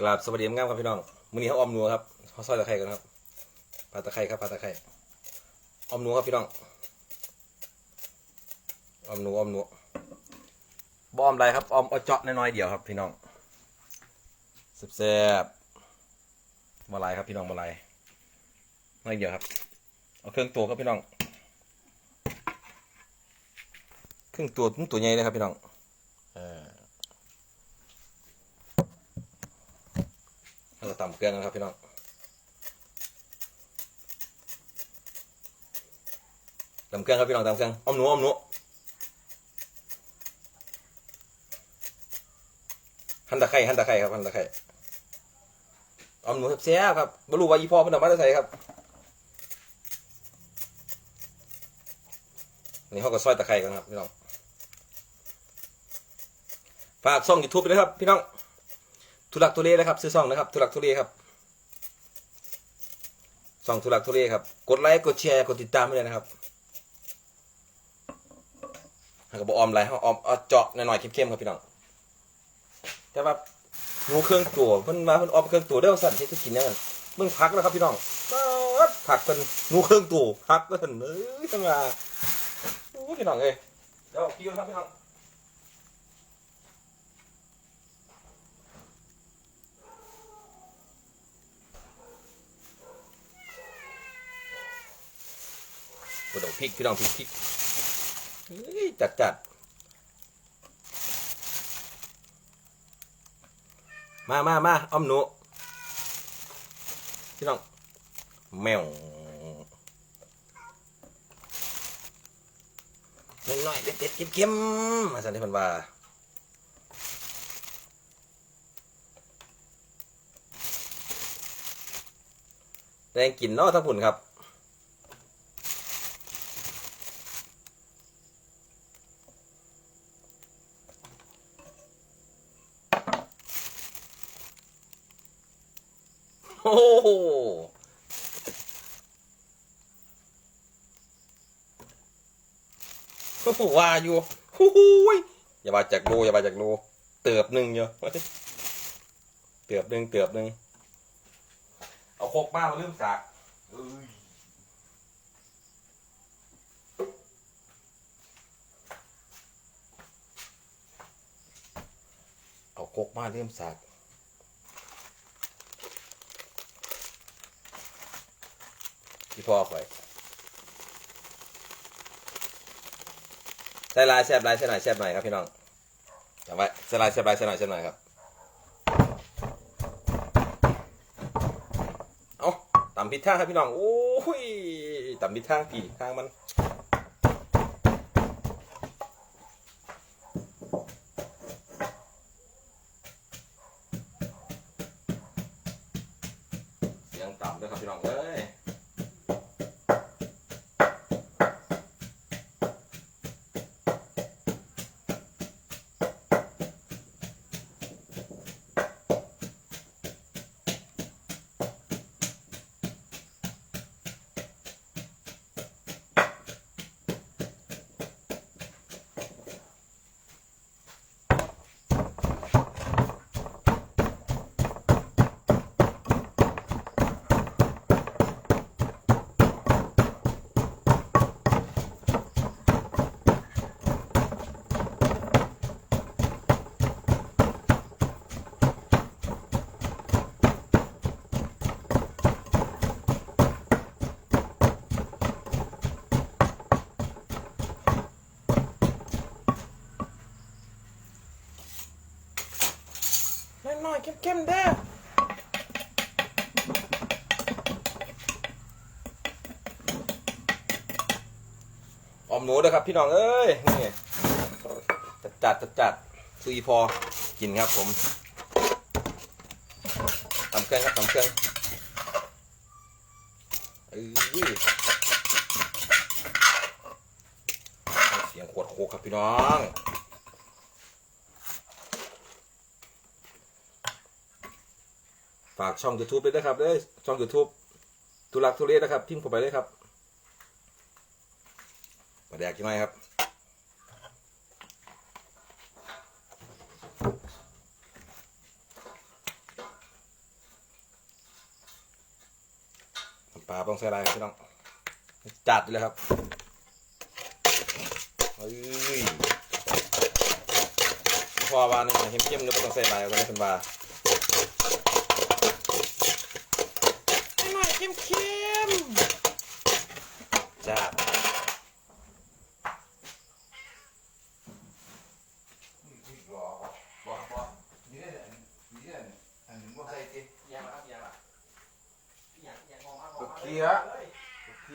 กราบสวัสดีงามครับพี่น้องมื้อนี้เขาออมนัวครับเขาซอยตะไคร้กันครับผัดตะไคร้ครับผัดตะไคร้ออมนัวครับพี่น้องออมนัวออมนัวบอมไรครับออมเอาเจาะน้อยๆเดียวครับ พี่น้องแซ่บๆมาลายครับพี่น้องมาลายน้อยเดียวครับ เอาเครื่องตัวครับพี่น้องเครื่องตัวตัวใหญ่เลยครับพี่น้องเออ เราตำเกลือกันครับพี่น้องตำเกลือครับพี่น้องตำเกลืออ้อมหนูอ้อมหนูหันตะไคร้หั่นตะไคร้ครับหันตะไคร้อ้อมหนูเสียบครับบรู้ว่าอีพ่อเพิ่นเอามาได้ใส่ครับนี่เขาก็ซอยตะไคร้กันครับพี่น้องฝากช่องยูทูบไปด้วยครับพี่น้อง ทุลักทุเลนะครับ ซื้อซองนะครับทุลักทุเลครับซองทุลักทุเลครับ กดไลค์กดแชร์กดติดตามไปเลยนะครับหากบออมไรเขาออมเอาเจาะหน่อยๆเข้มๆครับพี่น้องแต่ว่างูเครื่องตัวเพิ่นมาเพิ่นออมเครื่องตัวเด้อสั่นที่จะกินยังไงเบิ่งพักแล้วครับพี่น้องปั๊ดผักเป็นงูเครื่องตัวพักเพิ่นเอ้ยจังว่าโอ้พี่น้องเอ้ยเดี๋ยวพี่กันครับพี่น้อง ปวดพริกพี่น้องพริกพริกจัดจัดมามามาอ้อมหนูพี่น้องแมวน้อยๆเด็ดๆเค็มๆมาสันที่พันว่าแรงกินเนาะทั้งผุนครับ โอ้โห โอ้โหว่าอยู่ฮู้ฮู้ยอย่ามาจากโลอย่ามาจากโลเติบหนึ่งเยอะว่าสิเติบหนึ่งเติบหนึ่งเอาโคกมามาลืมสากเอาโคกมาลืมสากที่พ่อข่อย ส่ลายแซบลายใส่หน่อยแซบหน่อยครับพี่น้องจำไว้ใส่ลายแซบลายใส่หน่อยแซบหน่อยครับเอาต่ำผิดทาครับพี่น้องโอ้ยต่ำผิดทางพี่ทางมันเสียงต่ำด้วยครับพี่น้องเอ้ย ออมหนูด้อครับพี่น้องเอ้ยนี่จัดจัดจัดจัดซุยพอกินครับผมตำเครื่องครับตำเครื่องเอ้ยเสียงขวดโคกครับพี่น้องฝากช่อง YouTube ด้วยนะครับเด้ยช่อง YouTube ทุลักทุเรศนะครับพิมพ์เข้าไปเลยครับ มาแดกใช่ไหมครับปลาต้องใส่อะไรพี่น้องจัดเลยครับเฮ้ยพอวานนี่เข้มๆก็ต้องใส่อะไรกันเป็นว่าหน่อยเข้มๆจัด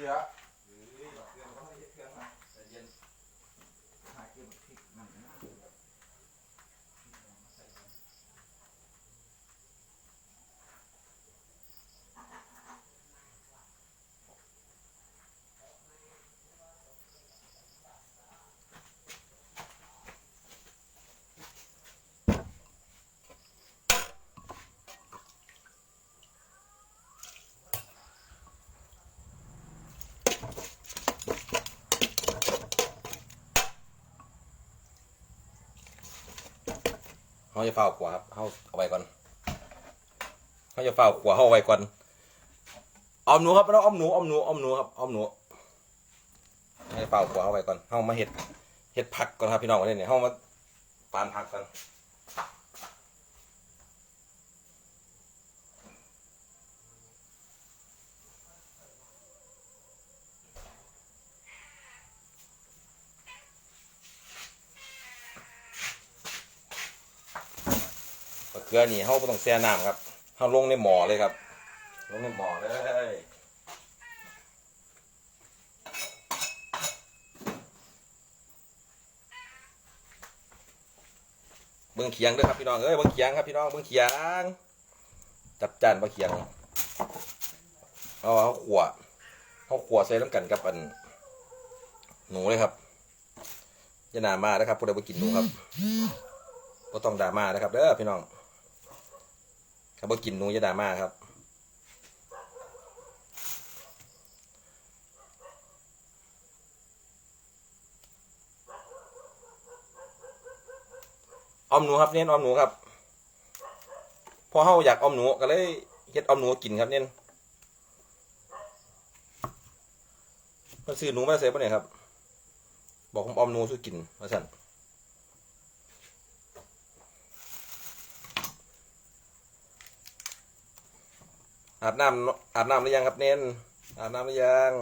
เคี้ย หาเก็บพริกมันนะ เขาจะเฝ้าขวาครับเขาเอาไว้ก่อนเขาจะเฝ้าขวาเขาเอาไว้ก่อนออมหนูครับแล้วออมหนูออมหนูออมหนูครับออมหนูให้เฝ้าขวาเอาไว้ก่อนเขามาเห็ดเห็ดผักก่อนครับพี่น้องวันนี้เนี่ยเขามาปานผักกัน มะเขือนี่เขาต้องแช่น้ำครับเขาลงในหม้อเลยครับ ลงในหม้อเลยเบิ้งเขียงด้วยครับพี่น้องเอ้ยเบิ้งเขียงครับพี่น้องเบิ้งเขียง จับจานเบะเขียงเอาเขาขวเขาขวใส่น้ำกันกับอัน หนูเลยครับอย่านามานะครับพวกเราไปกินหนูครับก็ต้องดราม่านะครับเด้อพี่น้อง ครับบ่กินหนูยาดาม่าครับออมหนูครับเน้นออมหนูครับ พอเฮาอยากออมหนูก็เลยเฮ็ดออมหนูกินครับเน้นมันซื้อหนูมาใส่ปะเนี่ยครับ บอกผมออมหนูช่วยกินมาสั่น อาบน้ำอาบน้ำหรือยังครับเน้นอาบน้ำหรือยัง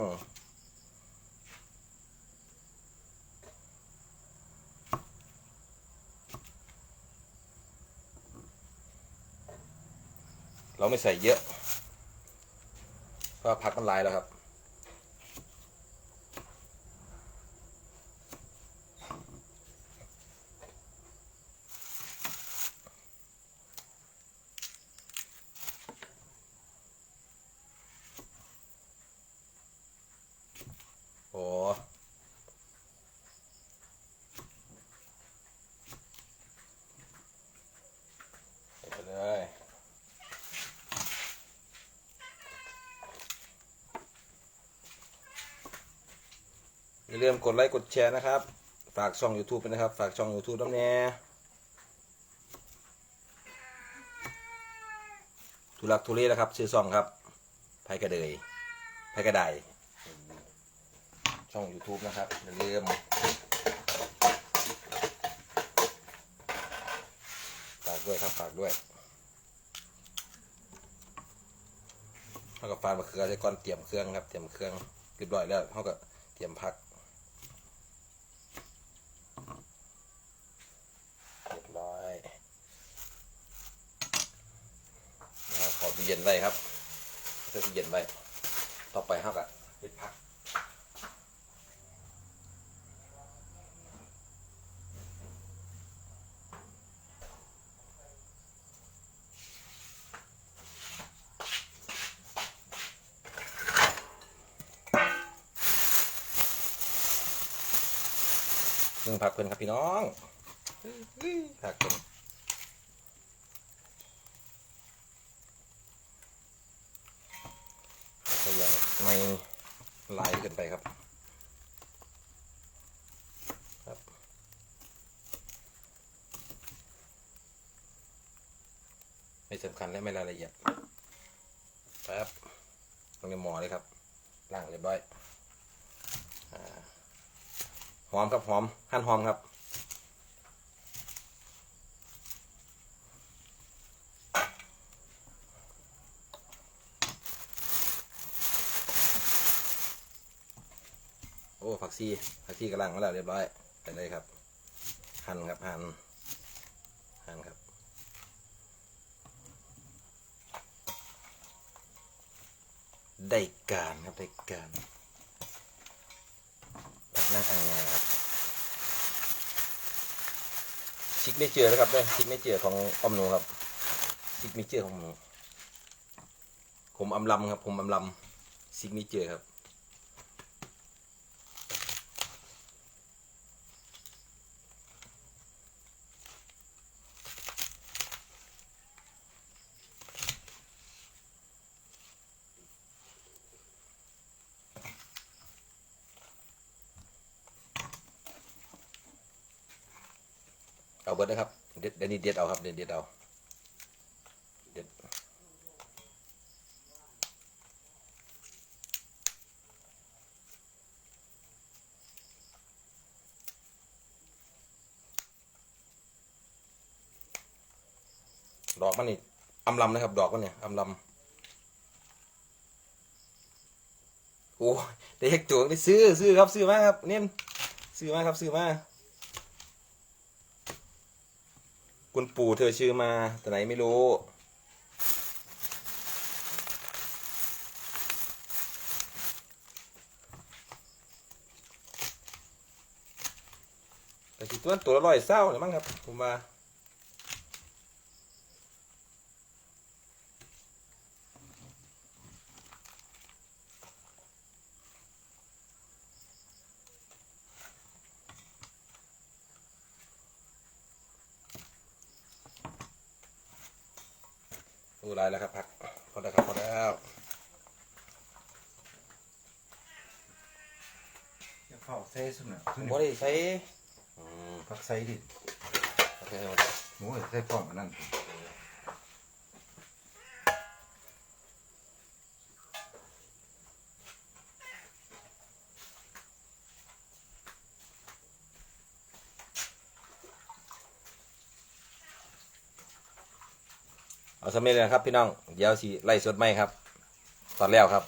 เราไม่ใส่เยอะเพราะผักมันลายแล้วครับ โอ้ใส่ไปเลย อย่า ลืมกดไลค์กดแชร์นะครับ ฝากช่อง YouTube ด้วยนะครับ ฝากช่อง YouTube ด้วยแน่ทุลักทุเลนะครับ ชื่อช่องครับไพ่กระเดยไพ่กระไดช่อง YouTube นะครับอย่าลืมฝากด้วยครับฝากด้วยเท่ากับฟานมะเขือใช้ก้อนเตรียมเครื่องครับ เตรียมเครื่องเรียบร้อยแล้วเท่ากับเตรียมพัก เรียบร้อยเอาขอ ตู้เย็นไว้ครับใส่ตู้เย็นไว้ต่อไปเฮาก็เฮ็ดพักเพิ่งพักเพิ่นครับพี่น้องพักเพิ่นก็ยัง ไม่ลายเกินไปครับ ครับ ไม่สำคัญและไม่รายละเอียดแป๊บลงในหมอเลยครับล้างเรียบร้อยอหอมครับหอมหั่นหอมครับ ผักชีผักชีกำลังมาแล้วเรียบร้อยไปเลยครับ หั่นครับหั่นหั่นครับได้การครับได้การผักนั่งอังงาครับซิกเนเจอร์นะครับเนี่ยซิกเนเจอร์ของออมหนูครับซิกเนเจอร์ของหนูผมอำลำครับ ผมอำลำซิกเนเจอร์ครับ เอาเบิร์ดนะครับ เด็ดเดี๋ยว นี้เด็ดเอาครับเด็ดเด็ดเอาเด็ดดอกมันนี่อำลำนะครับ ดอกมันเนี่ยอำลำโอ้แต่เฮกตัวนี่ซื้อซื้อครับ ซื้อมาครับเนี่ยซื้อมาครับ ซื้อมา คุณปู่เธอชื่อมาแต่ไหนไม่รู้ แต่ที่ตัวตัวละร้อยเศร้าเลยมั้งครับ ผมว่า ดูลายแล้วครับพักพอแล้วครับพอแล้วจะเข้าใส่สุดน่ะผมบ่ได้ใช้อืมผักใส่ดิโอเคหมดโอ้ยใส่พร้อมกันนั่น สมัยเลยครับพี่น้อง เดี๋ยวสิไล่สดไหมครับ ตอนแล้วครับ